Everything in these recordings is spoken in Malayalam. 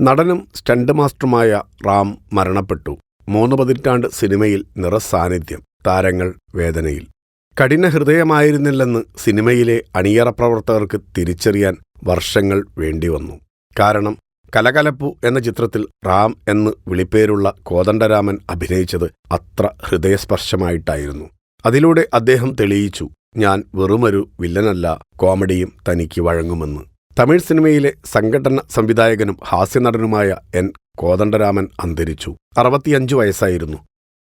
നടനും സ്റ്റണ്ട് മാസ്റ്ററുമായ റാം മരണപ്പെട്ടു. മൂന്ന് പതിറ്റാണ്ട് സിനിമയിൽ നിറസാന്നിധ്യം താരങ്ങൾ വേദനയിൽ. കഠിന ഹൃദയമായിരുന്നില്ലെന്ന് സിനിമയിലെ അണിയറ പ്രവർത്തകർക്ക് തിരിച്ചറിയാൻ വർഷങ്ങൾ വേണ്ടിവന്നു. കാരണം കലകലപ്പു എന്ന ചിത്രത്തിൽ റാം എന്ന് വിളിപ്പേരുള്ള കോദണ്ഡരാമൻ അഭിനയിച്ചത് അത്ര ഹൃദയസ്പർശമായിട്ടായിരുന്നു. അതിലൂടെ അദ്ദേഹം തെളിയിച്ചു ഞാൻ വെറുമൊരു വില്ലനല്ല കോമഡിയും തനിക്ക് വഴങ്ങുമെന്ന്. തമിഴ് സിനിമയിലെ സംഘടന സംവിധായകനും ഹാസ്യനടനുമായ എൻ. കോദണ്ഡരാമൻ അന്തരിച്ചു. അറുപത്തിയഞ്ചു വയസ്സായിരുന്നു.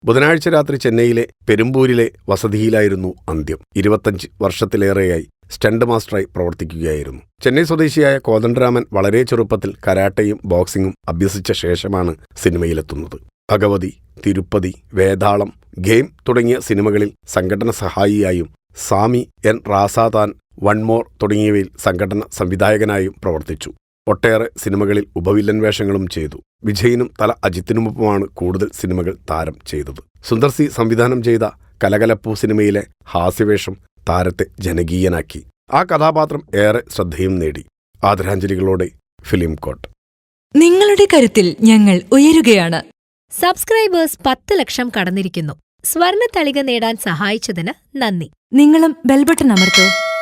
ബുധനാഴ്ച രാത്രി ചെന്നൈയിലെ പെരുമ്പൂരിലെ വസതിയിലായിരുന്നു അന്ത്യം. ഇരുപത്തഞ്ച് വർഷത്തിലേറെയായി സ്റ്റണ്ട് മാസ്റ്ററായി പ്രവർത്തിക്കുകയായിരുന്നു. ചെന്നൈ സ്വദേശിയായ കോദണ്ഡരാമൻ വളരെ ചെറുപ്പത്തിൽ കരാട്ടയും ബോക്സിംഗും അഭ്യസിച്ച ശേഷമാണ് സിനിമയിലെത്തുന്നത്. ഭഗവതി തിരുപ്പതി വേതാളം ഗെയിം തുടങ്ങിയ സിനിമകളിൽ സംഘടന സഹായിയായും സാമി എൻ. റാസാതാൻ വൺ മോർ തുടങ്ങിയവയിൽ സംഘടന സംവിധായകനായും പ്രവർത്തിച്ചു. ഒട്ടേറെ സിനിമകളിൽ ഉപവില്ലൻ വേഷങ്ങളും ചെയ്തു. വിജയനും തല അജിത്തിനുമൊപ്പമാണ് കൂടുതൽ സിനിമകൾ താരം ചെയ്തത്. സുന്ദർ സി സംവിധാനം ചെയ്ത കലകലപ്പൂ സിനിമയിലെ ഹാസ്യവേഷം താരത്തെ ജനകീയനാക്കി. ആ കഥാപാത്രം ഏറെ ശ്രദ്ധയും നേടി. ആദരാഞ്ജലികളോടെ ഫിലിം കോട്ട്. നിങ്ങളുടെ കരുത്തിൽ ഞങ്ങൾ ഉയരുകയാണ്. സബ്സ്ക്രൈബേഴ്സ് പത്ത് ലക്ഷം കടന്നിരിക്കുന്നു. സ്വർണ തളിക നേടാൻ സഹായിച്ചതിന് നന്ദി. നിങ്ങളും ബെൽബട്ടൺ അമർത്തോ.